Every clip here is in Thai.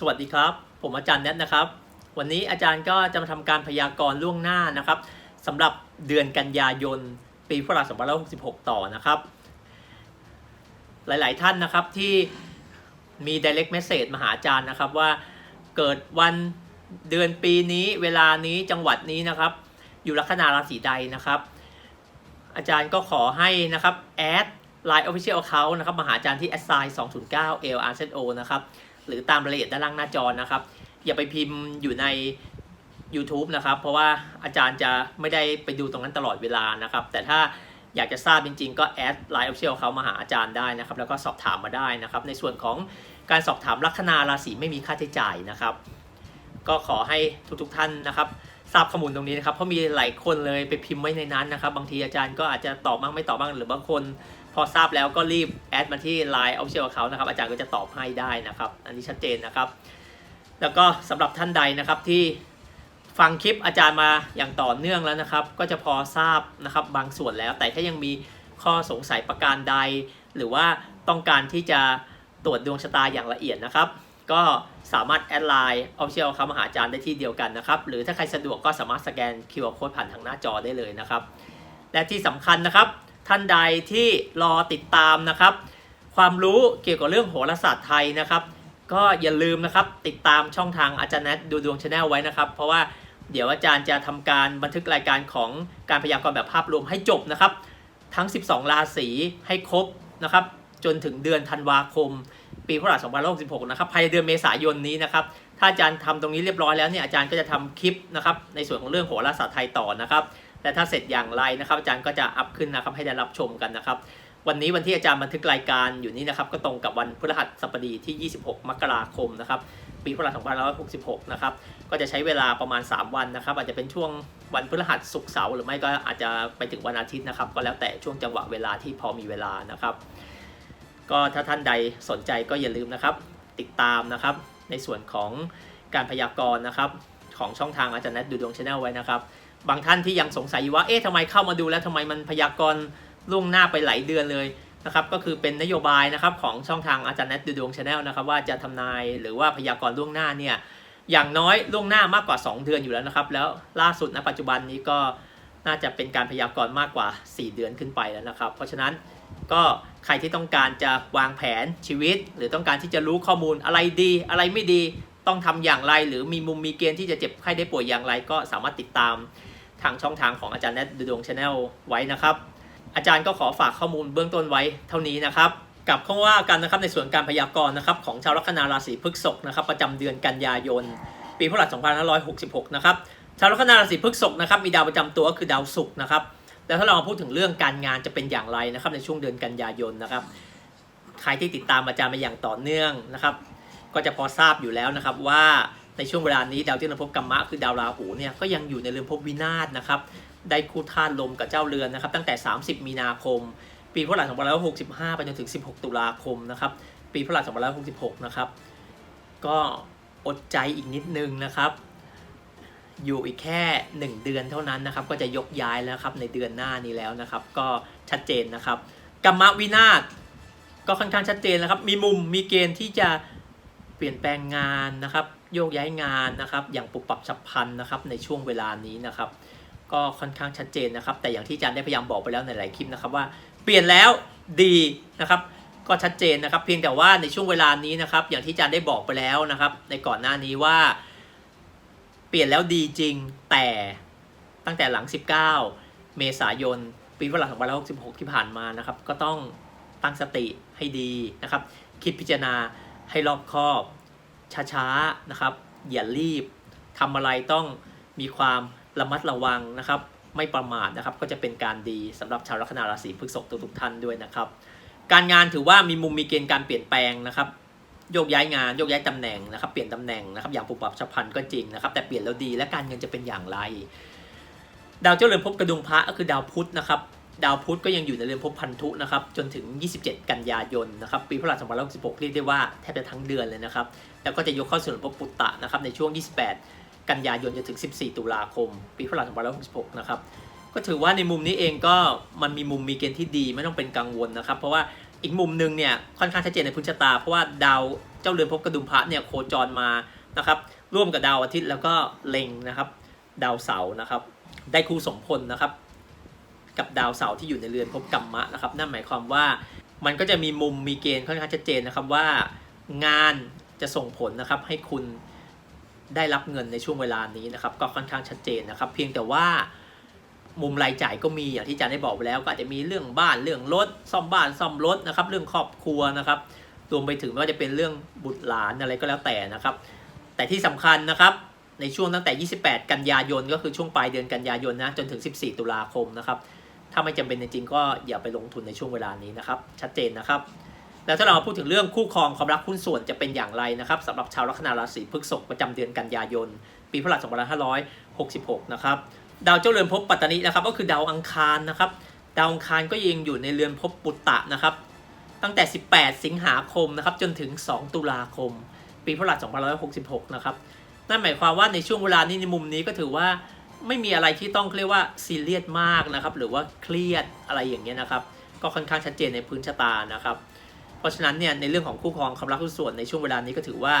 สวัสดีครับ ผมอาจารย์แนทนะครับ วันนี้อาจารย์ก็จะมาทำการพยากรณ์ล่วงหน้านะครับสำหรับเดือนกันยายน ปีพุทธศักราช2566 ต่อนะครับ หลาย ๆ ท่านนะครับที่มี direct message มาหาอาจารย์นะครับว่าเกิดวันเดือนปีนี้เวลานี้จังหวัดนี้นะครับ อยู่ลัคนาราศีใดนะครับ อาจารย์ก็ขอให้นะครับแอด Line Official Account นะครับมาหาอาจารย์ที่ assign 209 l r z o นะครับ หรือตามรายละเอียดด้านล่างหน้าจอนะครับ อย่าไปพิมพ์อยู่ใน YouTube นะครับ เพราะว่าอาจารย์จะไม่ได้ไปดูตรงนั้นตลอดเวลานะครับ แต่ถ้าอยากจะทราบจริงๆ ก็แอด Line Official เขามาหาอาจารย์ได้นะครับ แล้วก็สอบถามมาได้นะครับ ในส่วนของการสอบถามลัคนาราศีไม่มีค่าใช้จ่ายนะครับ ก็ขอให้ทุกๆท่านนะครับทราบข้อมูลตรงนี้นะครับเพราะมีหลายคนเลยไปพิมพ์ไว้ในนั้นนะครับ บางทีอาจารย์ก็อาจจะตอบบ้างไม่ตอบบ้างหรือบางคน พอทราบแล้วก็รีบแอดมาที่ Line Official เขานะครับ อาจารย์ก็จะตอบให้ได้นะครับ อันนี้ชัดเจนนะครับ แล้วก็สำหรับท่านใดนะครับที่ฟังคลิปอาจารย์มาอย่างต่อเนื่องแล้วนะครับ ก็จะพอทราบนะครับบางส่วนแล้ว แต่ถ้ายังมีข้อสงสัยประการใด หรือว่าต้องการที่จะตรวจดวงชะตาอย่างละเอียดนะครับ ก็สามารถแอดไลน์ Official เขามาหาอาจารย์ได้ที่เดียวกันนะครับ หรือถ้าใครสะดวกก็สามารถสแกน QR Code ผ่านทางหน้าจอได้เลยนะครับ และที่สำคัญนะครับ ท่านใดที่รอติดตามนะครับ ความรู้เกี่ยวกับเรื่องโหราศาสตร์ไทยนะครับ ก็อย่าลืมนะครับติดตามช่องทางอาจารย์แนทดูดวงชาแนลไว้นะครับ เพราะว่าเดี๋ยวอาจารย์จะทำการบันทึกรายการของการพยากรณ์แบบภาพรวมให้จบนะครับ ทั้ง 12 ราศีให้ครบนะครับ จนถึงเดือนธันวาคม ปีพุทธศักราช2566 นะครับภายในเดือนเมษายนนี้นะครับ ถ้าอาจารย์ทำตรงนี้เรียบร้อยแล้วเนี่ยอาจารย์ก็จะทำคลิปนะครับในส่วนของเรื่องโหราศาสตร์ไทยต่อนะครับ และถ้าเสร็จอย่างไรนะครับอาจารย์ก็จะอัพขึ้นนะครับให้ได้รับชมกันนะครับ วันนี้วันที่อาจารย์บันทึกรายการอยู่นี้นะครับก็ตรงกับวันพฤหัสบดีที่ 26 มกราคมนะครับปีพุทธศักราช2566 นะครับ ก็จะใช้เวลาประมาณ 3 วันนะครับ อาจจะเป็นช่วงวันพฤหัสศุกร์เสาร์หรือไม่ก็อาจจะไปถึงวันอาทิตย์นะครับ ก็แล้วแต่ช่วงจังหวะเวลาที่พอมีเวลานะครับ ก็ถ้าท่านใดสนใจก็อย่าลืมนะครับ ติดตามนะครับ ในส่วนของการพยากรณ์นะครับ ของช่องทางอาจารย์แนทดูดวงชาแนลไว้นะครับ บางท่านที่ยังสงสัยอยู่ว่า เอ๊ะทำไมเข้ามาดูแล้วทำไมมันพยากรณ์ล่วงหน้าไปหลายเดือนเลยนะครับ ก็คือเป็นนโยบายนะครับของช่องทางอาจารย์แนทดูดวงชาแนลนะครับว่าจะทำนายหรือว่าพยากรณ์ล่วงหน้าเนี่ยอย่างน้อยล่วงหน้ามากกว่า 2 เดือนอยู่แล้วนะครับ แล้วล่าสุดณปัจจุบันนี้ก็น่าจะเป็นการพยากรณ์มากกว่า 4 เดือนขึ้นไปแล้วนะครับ เพราะฉะนั้นก็ใครที่ต้องการจะวางแผนชีวิต หรือต้องการที่จะรู้ข้อมูลอะไรดีอะไรไม่ดี ต้องทำอย่างไร หรือมีมุมมีเกณฑ์ที่จะเจ็บไข้ได้ป่วยอย่างไร ก็สามารถติดตามทางช่องทางของอาจารย์แนทดวงชาแนลไว้นะครับ อาจารย์ก็ขอฝากข้อมูลเบื้องต้นไว้เท่านี้นะครับกับเข้าว่ากันนะครับในส่วนการพยากรณ์นะครับของชาวลัคนาราศีพฤษภนะครับประจำเดือนกันยายน ปีพุทธศักราช2566 นะครับชาวลัคนาราศีพฤษภนะครับมีดาวประจำตัวก็คือดาวศุกร์นะครับแล้วถ้าเรามาพูดถึงเรื่องการงานจะเป็นอย่างไรนะครับในช่วงเดือนกันยายนนะครับใครที่ติดตามอาจารย์มาอย่างต่อเนื่องนะครับ ก็จะพอทราบอยู่แล้วนะครับว่าในช่วงเวลานี้ดาวที่เรือนภพกรรมะคือดาวราหูเนี่ยก็ยังอยู่ในเรือนภพวินาศนะครับได้คู่ธาตุลมกับเจ้าเรือนนะครับตั้งแต่ 30 มีนาคม ปีพุทธศักราช2565 ไปจนถึง 16 ตุลาคมนะครับปีพุทธศักราช2566 นะครับก็อดใจอีกนิดนึงนะครับ อยู่อีกแค่ 1 เดือนเท่านั้นนะครับ ก็จะยกย้ายแล้วครับในเดือนหน้านี้แล้วนะครับ ก็ชัดเจนนะครับกรรมวินาศก็ค่อนข้างชัดเจนนะครับ มีมุมมีเกณฑ์ที่จะ เปลี่ยนแปลงงานนะครับโยกย้ายงานนะครับ อย่างปุบปับฉับพลันนะครับในช่วงเวลานี้นะครับ ก็ค่อนข้างชัดเจนนะครับ แต่อย่างที่อาจารย์ได้พยายามบอกไปแล้วในหลายคลิปนะครับว่าเปลี่ยนแล้วดีนะครับ ก็ชัดเจนนะครับ เพียงแต่ว่าในช่วงเวลานี้นะครับ อย่างที่อาจารย์ได้บอกไปแล้วนะครับ ในก่อนหน้านี้ว่า เปลี่ยนแล้วดีจริงแต่ตั้งแต่หลัง 19 เมษายน ปีพุทธศักราช2566 ที่ผ่านมานะครับ ก็ต้องตั้งสติให้ดีนะครับ คิดพิจารณา ให้รอบคอบ ช้าๆนะครับ อย่ารีบทำอะไรต้องมีความระมัดระวังนะครับ ไม่ประมาทนะครับ ก็จะเป็นการดีสำหรับชาวลัคนาราศีพฤษภทุกๆท่านด้วยนะครับ การงานถือว่ามีมุมมีเกณฑ์การเปลี่ยนแปลงนะครับโยกย้ายงานโยกย้ายตำแหน่งนะครับ เปลี่ยนตำแหน่งนะครับ อย่างปุบปับฉับพลันก็จริงนะครับ แต่เปลี่ยนแล้วดีและการเงินจะเป็นอย่างไร ดาวเจ้าเรือนภพกระดุงพระก็คือดาวพุธนะครับ ดาวพุธก็ยังอยู่ในเรือนภพพันธุนะครับจนถึง 27 กันยายนนะครับปีพศ2566เรียกได้ว่าแทบจะทั้งเดือนเลยนะครับแล้วก็จะยกเข้าสู่เรือนภพปุตตะนะครับในช่วง 28 กันยายนจนถึง 14 ตุลาคม ปีพศ2566นะครับก็ถือว่าในมุมนี้เองก็มันมีมุมมีเกณฑ์ที่ดีไม่ต้องเป็นกังวลนะครับเพราะว่าอีกมุมหนึ่งเนี่ยค่อนข้างชัดเจนในพื้นชะตา เพราะว่าดาวเจ้าเรือนภพกระดุมพระเนี่ยโคจรมานะครับร่วมกับดาวอาทิตย์แล้วก็เล็งนะครับดาวเสาร์นะครับได้คู่สมพลนะครับ กับดาวเสาร์ที่อยู่ในเรือนภพกัมมะนะครับนั่นหมายความว่ามันก็จะมีมุมมีเกณฑ์ค่อนข้างชัดเจนนะครับว่างานจะส่งผลนะครับให้คุณได้รับเงินในช่วงเวลานี้นะครับก็ค่อนข้างชัดเจนนะครับ เพียงแต่ว่ามุมรายจ่ายก็มีอย่างที่อาจารย์ได้บอกไปแล้วก็อาจจะมีเรื่องบ้านเรื่องรถซ่อมบ้านซ่อมรถนะครับเรื่องครอบครัวนะครับรวมไปถึงไม่ว่าจะเป็นเรื่องบุตรหลานอะไรก็แล้วแต่นะครับ แต่ที่สำคัญนะครับในช่วงตั้งแต่ 28 กันยายน ก็คือช่วงปลายเดือนกันยายนนะจนถึง 14 ตุลาคมนะครับ ถ้าไม่จำเป็นจริงๆก็อย่าไปลงทุนในช่วงเวลานี้นะครับ ชัดเจนนะครับ แล้วถ้าเรามาพูดถึงเรื่องคู่ครองความรักหุ้นส่วนจะเป็นอย่างไรนะครับสำหรับชาวลัคนาราศีพฤษภประจำเดือนกันยายน ปีพุทธศักราช2566 นะครับดาวเจ้าเรือนภพปัตตานีนะครับก็คือดาวอังคารนะครับ ดาวอังคารก็ยังอยู่ในเรือนภพปุตตะนะครับ ตั้งแต่ 18 สิงหาคมนะครับจนถึง 2 ตุลาคม ปีพุทธศักราช2566 นะครับนั่นหมายความว่าในช่วงเวลานี้ในมุมนี้ก็ถือว่า ไม่มีอะไรที่ต้องเรียกว่าซีเรียสมากนะครับ หรือว่าเครียดอะไรอย่างเงี้ยนะครับ ก็ค่อนข้างชัดเจนในพื้นชะตานะครับ เพราะฉะนั้นเนี่ยในเรื่องของคู่ครองความรักคู่ส่วนในช่วงเวลานี้ก็ถือว่า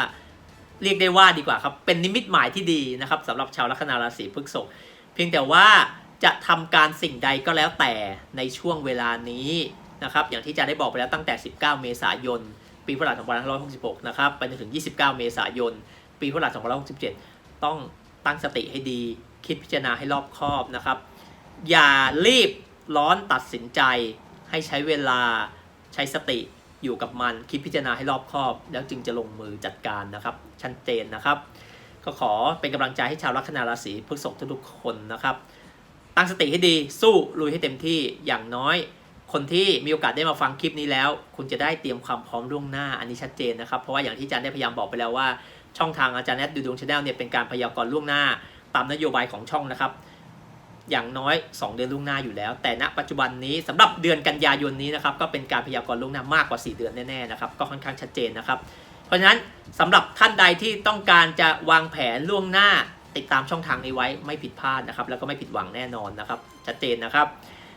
เรียกได้ว่าดีกว่าครับ เป็นนิมิตหมายที่ดีนะครับสำหรับชาวลัคนาราศีพฤษภเพียงแต่ว่าจะทำการสิ่งใดก็แล้วแต่ในช่วงเวลานี้นะครับ อย่างที่อาจะได้บอกไปแล้วตั้งแต่ 19 เมษายน ปีพุทธศักราช2566 นะครับ ไปจนถึง 29 เมษายน ปีพุทธศักราช2567 ต้องตั้งสติให้ดี คิดพิจารณาให้รอบคอบนะครับ อย่ารีบร้อนตัดสินใจ ให้ใช้เวลาใช้สติอยู่กับมัน คิดพิจารณาให้รอบคอบ แล้วจึงจะลงมือจัดการนะครับ ชัดเจนนะครับ ก็ขอเป็นกำลังใจให้ชาวลัคนาราศีพฤษภทุกๆคนนะครับ ตั้งสติให้ดีสู้ลุยให้เต็มที่อย่างน้อยคนที่มีโอกาสได้มาฟังคลิปนี้แล้ว คุณจะได้เตรียมความพร้อมล่วงหน้าอันนี้ชัดเจนนะครับ เพราะว่าอย่างที่อาจารย์ได้พยายามบอกไปแล้วว่า ช่องทางอาจารย์แนทดูดวงชาแนลเนี่ยเป็นการพยากรณ์ล่วงหน้า ตามนโยบายของช่องนะครับ อย่างน้อย 2 เดือนล่วงหน้าอยู่แล้ว แต่ณปัจจุบันนี้สำหรับเดือนกันยายนนี้นะครับก็เป็นการพยากรณ์ล่วงหน้ามากกว่า 4 เดือนแน่ๆนะครับก็ค่อนข้างชัดเจนนะครับ เพราะฉะนั้นสำหรับท่านใดที่ต้องการจะวางแผนล่วงหน้า ติดตามช่องทางนี้ไว้ไม่ผิดพลาดนะครับแล้วก็ไม่ผิดหวังแน่นอนนะครับชัดเจนนะครับ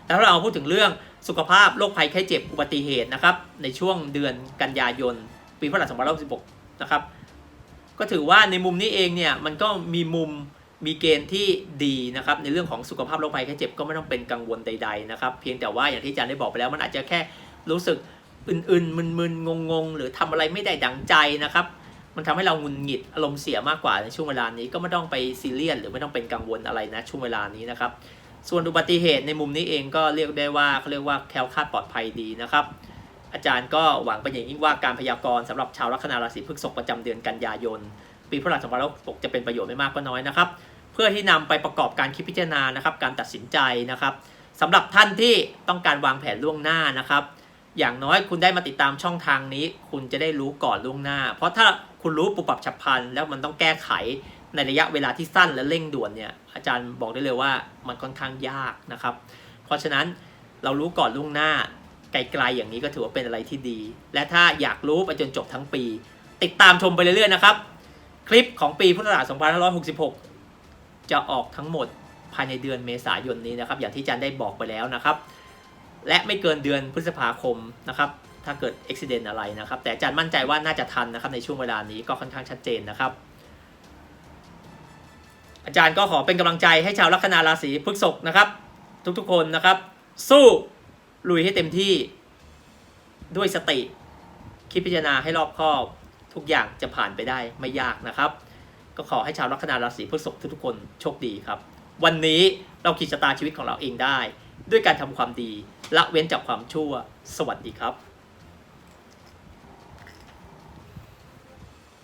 แล้วเราพูดถึงเรื่องสุขภาพโรคภัยไข้เจ็บอุบัติเหตุนะครับในช่วงเดือนกันยายน ปีพุทธศักราช2566นะครับก็ถือว่าในมุมนี้เองเนี่ยมันก็มีมุม มีเกณฑ์ที่ดีนะครับในเรื่องของสุขภาพโรคภัยไข้เจ็บก็ไม่ต้องเป็นกังวลใดๆนะครับเพียงแต่ว่าอย่างที่อาจารย์ได้บอกไปแล้วมันอาจจะแค่รู้สึกอื่นๆมึนๆงงๆ หรือทำอะไรไม่ได้ดังใจนะครับมันทำให้เราหงุนหงิดอารมณ์เสียมากกว่าในช่วงเวลานี้ก็ไม่ต้องไปซีเรียสหรือไม่ต้องเป็นกังวลอะไรนะช่วงเวลานี้นะครับส่วนอุบัติเหตุในมุมนี้เองก็เรียกได้ว่าเขาเรียกว่าแคล้วคลาดปลอดภัยดีนะครับอาจารย์ก็หวังเป็นอย่างยิ่งว่าการพยากรณ์สำหรับชาวลัคนาราศีพฤษภประจำเดือนกันยายน ปีพุทธศักราช2566จะเป็นประโยชน์ไม่มากก็น้อยนะครับ พื่อที่นำไปประกอบการคิดพิจารณานะครับ การตัดสินใจนะครับสำหรับท่านที่ต้องการวางแผนล่วงหน้านะครับ อย่างน้อยคุณได้มาติดตามช่องทางนี้ คุณจะได้รู้ก่อนล่วงหน้า เพราะถ้าคุณรู้ปุบปับฉับพลันแล้วมันต้องแก้ไขในระยะเวลาที่สั้นและเร่งด่วนเนี่ยอาจารย์บอกได้เลยว่ามันค่อนข้างยากนะครับ เพราะฉะนั้นเรารู้ก่อนล่วงหน้าไกลๆอย่างนี้ก็ถือว่าเป็นอะไรที่ดี และถ้าอยากรู้ไปจนจบทั้งปี ติดตามชมไปเรื่อยๆนะครับ คลิปของปีพุทธศักราช2566 จะออกทั้งหมดภายในเดือนเมษายนนี้นะครับ อย่างที่จารย์ได้บอกไปแล้วนะครับ และไม่เกินเดือนพฤษภาคมนะครับถ้าเกิดอุบิเหตุอะไรนะครับ แต่จารย์มั่นใจว่าน่าจะทันนะครับในช่วงเวลานี้ก็ค่อนข้างชัดเจนนะครับอาจารย์ก็ขอเป็นกำลังใจให้ชาวลัคนาราศีพฤษภนะครับ ทุกๆคนนะครับ สู้ลุยให้เต็มที่ด้วยสติ คิดพิจารณาให้รอบคอบ ทุกอย่างจะผ่านไปได้ไม่ยากนะครับ ก็ขอให้ชาวลัคนาราศีพฤษภทุกคนโชคดีครับ วันนี้เราขีดชะตาชีวิตของเราเองได้ ด้วยการทำความดีละเว้นจากความชั่ว สวัสดีครับ